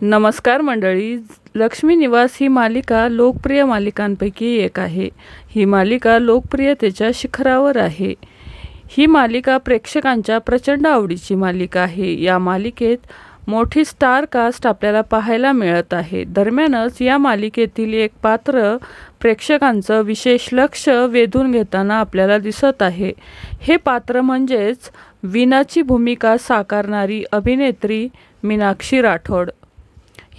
नमस्कार मंडळी लक्ष्मी निवास ही मालिका लोकप्रिय मालिकांपैकी एक आहे. ही मालिका लोकप्रियतेच्या शिखरावर आहे. ही मालिका प्रेक्षकांच्या प्रचंड आवडीची मालिका आहे. या मालिकेत मोठी स्टार कास्ट आपल्याला पाहायला मिळत आहे. दरम्यानच या मालिकेतील एक पात्र प्रेक्षकांचं विशेष लक्ष वेधून घेताना आपल्याला दिसत आहे. हे पात्र म्हणजेच विनाची भूमिका साकारणारी अभिनेत्री मीनाक्षी राठोड.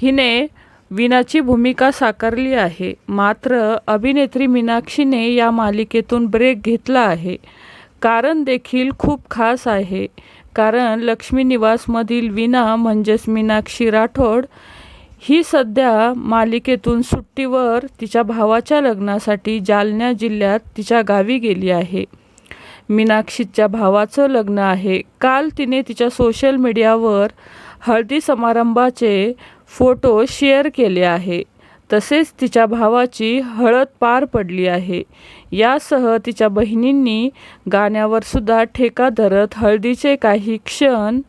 हिने वीणाची भूमिका साकारली आहे. मात्र अभिनेत्री मीनाक्षीने या मालिकेतून ब्रेक घेतला आहे. कारण देखील खूप खास आहे. कारण लक्ष्मी निवासमधील वीणा म्हणजेच मीनाक्षी राठोड ही सध्या मालिकेतून सुट्टीवर तिच्या भावाच्या लग्नासाठी जालना जिल्ह्यात तिच्या गावी गेली आहे. मीनाक्षीच्या भावाचं लग्न आहे. काल तिने तिच्या सोशल मीडियावर हळदी समारंभाचे फोटो शेअर केले आहे. तसेच तिच्या भावाची हळद पार पडली आहे. यासह तिच्या बहिणींनी गाण्यावर सुद्धा ठेका धरत हळदीचे काही क्षण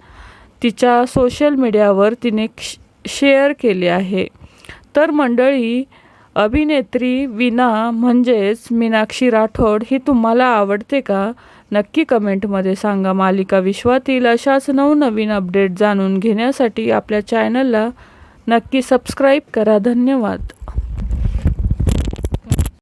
तिच्या सोशल मीडियावर तिने क्ष शेअर केले आहे. तर मंडळी अभिनेत्री विना म्हणजेच मीनाक्षी राठोड ही तुम्हाला आवडते का? नक्की कमेंटमध्ये सांगा. मालिका विश्वातील अशाच नवनवीन अपडेट जाणून घेण्यासाठी आपल्या चॅनलला नक्की सबस्क्राईब करा. धन्यवाद.